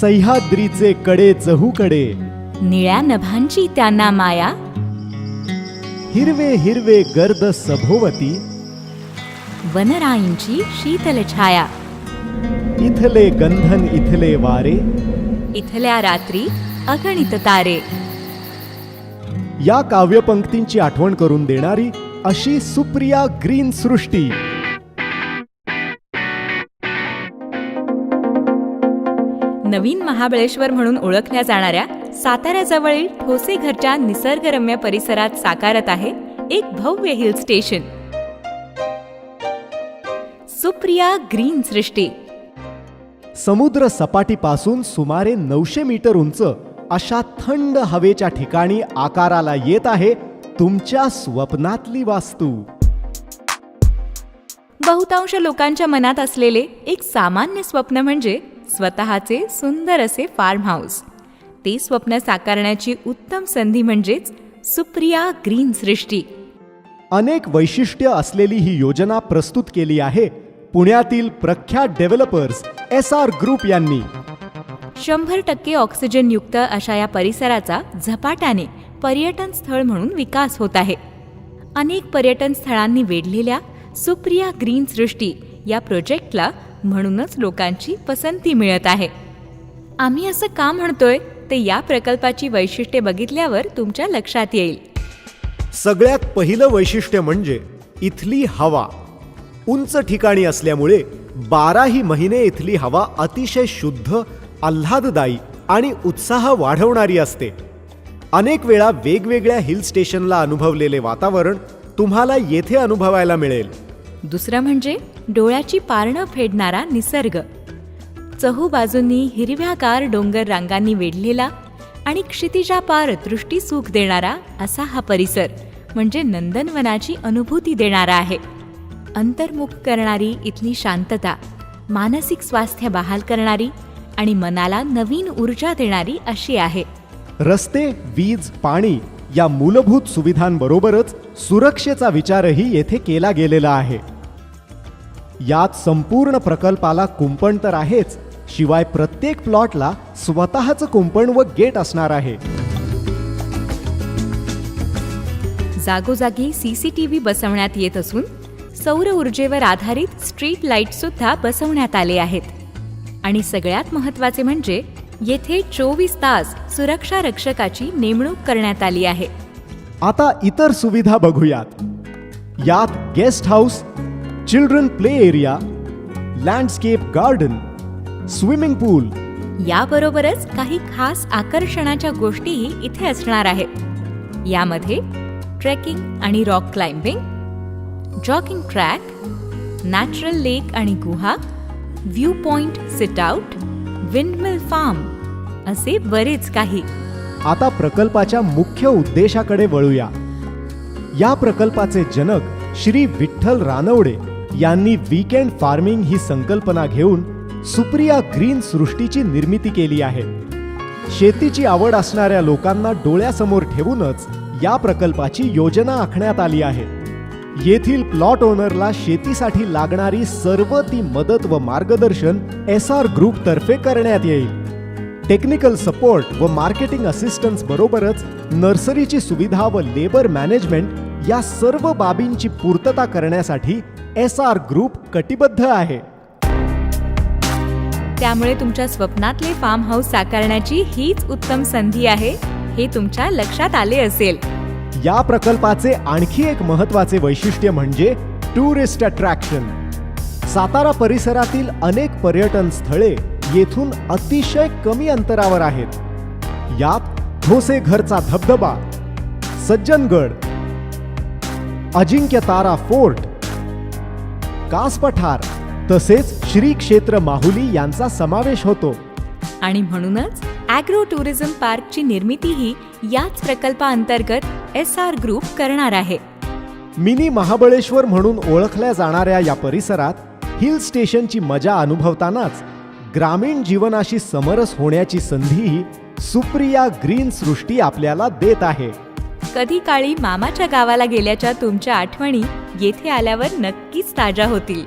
सह्याद्रीचे कडे चहूकडे. निळ्या नभांची त्यांना माया. हिरवे हिरवे गर्द सभोवती. वनराईंची शीतल छाया. इथले गंधन इथले वारे. इथल्या रात्री अगणित तारे. या काव्यपंक्तींची आठवण करून देणारी अशी सुप्रिया ग्रीन सृष्टी. नवीन महाबळेश्वर म्हणून ओळखल्या जाणाऱ्या साताऱ्याजवळील ठोसे घरच्या निसर्गरम्य परिसरात साकारत आहे एक भव्य hill station. Supriya Green Srushti. समुद्र सपाटीपासून सुमारे नऊशे मीटर उंच अशा थंड हवेच्या ठिकाणी आकाराला येत आहे तुमच्या स्वप्नातली वास्तू. बहुतांश लोकांच्या मनात असलेले एक सामान्य स्वप्न म्हणजे स्वतःचे सुंदर असे फार्म हाऊस ते स्वप्न साकारण्याची उत्तम संधी म्हणजेच सुप्रिया ग्रीन सृष्टी. अनेक वैशिष्ट्य असलेली ही योजना प्रस्तुत केली आहे पुण्यातील प्रख्यात डेव्हलपर्स एस आर ग्रुप यांनी. शंभर टक्के ऑक्सिजनयुक्त अशा या परिसराचा झपाट्याने पर्यटन स्थळ म्हणून विकास होत आहे. अनेक पर्यटन स्थळांनी वेढलेल्या सुप्रिया ग्रीन सृष्टी या प्रोजेक्टला म्हणूनच लोकांची पसंती मिळत आहे. आम्ही असं का म्हणतोय? ते या प्रकल्पाची वैशिष्ट्ये बघितल्यावर तुमच्या लक्षात येईल. सगळ्यात पहिलं वैशिष्ट्य म्हणजे इथली हवा. उंच ठिकाणी असल्यामुळे बाराही महिने इथली हवा अतिशय शुद्ध आल्हाददायी आणि उत्साह वाढवणारी असते. अनेक वेळा वेगवेगळ्या हिल स्टेशनला अनुभवलेले वातावरण तुम्हाला येथे अनुभवायला मिळेल. दुसरं म्हणजे डोळ्याची पारणं फेडणारा निसर्ग. चहूबाजूंनी हिरव्यागार डोंगर रांगांनी वेढलेला आणि क्षितिजापार दृष्टी सुख देणारा असा हा परिसर म्हणजे नंदनवनाची अनुभूती देणारा आहे. अंतर्मुख करणारी इथली शांतता मानसिक स्वास्थ्य बहाल करणारी आणि मनाला नवीन ऊर्जा देणारी अशी आहे. रस्ते वीज पाणी या मूलभूत सुविधांबरोबरच सुरक्षेचा विचारही येथे केला गेलेला आहे. यात संपूर्ण प्रकल्पाला कुंपण तर आहेच शिवाय प्रत्येक प्लॉटला स्वतःचं कुंपण व गेट असणार आहे. जागोजागी सीसीटीव्ही बसवण्यात येत असून सौर ऊर्जेवर आधारित स्ट्रीट लाइट सुद्धा बसवण्यात आले आहेत. आणि सगळ्यात महत्त्वाचे म्हणजे येथे चोवीस तास सुरक्षा रक्षकाची नेमणूक करण्यात आली आहे. आता इतर सुविधा बघूयात. यात guest house children play area landscape garden swimming pool याबरोबरच काही खास आकर्षणाच्या गोष्टीही इथे असणार आहेत. यामध्ये ट्रेकिंग आणि rock climbing jogging track natural lake आणि गुहा view point sit out windmill farm असे बरेच काही. आता प्रकल्पाच्या मुख्य उद्देशाकडे वळूया. या प्रकल्पाचे जनक श्री विठ्ठल रानवडे यांनी वीकेंड फार्मिंग ही संकल्पना घेऊन सुप्रिया ग्रीन सृष्टीची निर्मिती केली आहे. शेतीची आवड असणाऱ्या लोकांना डोळ्यासमोर ठेवूनच या प्रकल्पाची योजना आखण्यात आली आहे. येथील प्लॉट ओनरला शेतीसाठी लागणारी सर्व ती मदत व मार्गदर्शन एस आर ग्रुपतर्फे करण्यात येईल. टेक्निकल सपोर्ट व मार्केटिंग असिस्टन्स बरोबरच नर्सरीची सुविधा व लेबर मॅनेजमेंट या सर्व बाबींची पूर्तता करण्यासाठी एस आर ग्रुप कटिबद्ध आहे. त्यामुळे तुमच्या स्वप्नातले फार्म हाऊस साकारण्याची हीच उत्तम संधी आहे हे तुमच्या लक्षात आले असेल. या प्रकल्पाचे आणखी एक महत्त्वाचे वैशिष्ट्य म्हणजे टुरिस्ट अट्रॅक्शन. सातारा परिसरातील अनेक पर्यटन स्थळे येथून अतिशय कमी अंतरावर आहेत. यात ठोसे घरचा धबधबा सज्जनगड अजिंक्य तारा फोर्ट कास पठार. तसेच श्री क्षेत्र माहुली यांचा समावेश होतो. आणि म्हणूनच अॅग्रो टुरिझम पार्कची निर्मितीही याच प्रकल्पाअंतर्गत एस आर ग्रुप करणार आहे. मिनी महाबळेश्वर म्हणून ओळखल्या जाणाऱ्या या परिसरात हिल स्टेशनची मजा अनुभवतानाच ग्रामीण जीवनाशी समरस होण्याची संधीही सुप्रिया ग्रीन सृष्टी आपल्याला देत आहे. कधी काळी मामाच्या गावाला गेल्याच्या तुमच्या आठवणी येथे आल्यावर नक्कीच ताज्या होतील.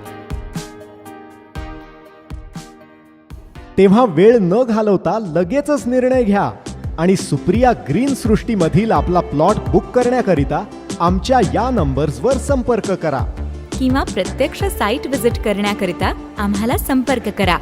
तेव्हा वेळ न घालवता लगेचच निर्णय घ्या आणि सुप्रिया ग्रीन सृष्टीमधील आपला प्लॉट बुक करण्याकरिता आमच्या या नंबर्सवर संपर्क करा. किंवा प्रत्यक्ष साईट व्हिजिट करण्याकरिता आम्हाला संपर्क करा.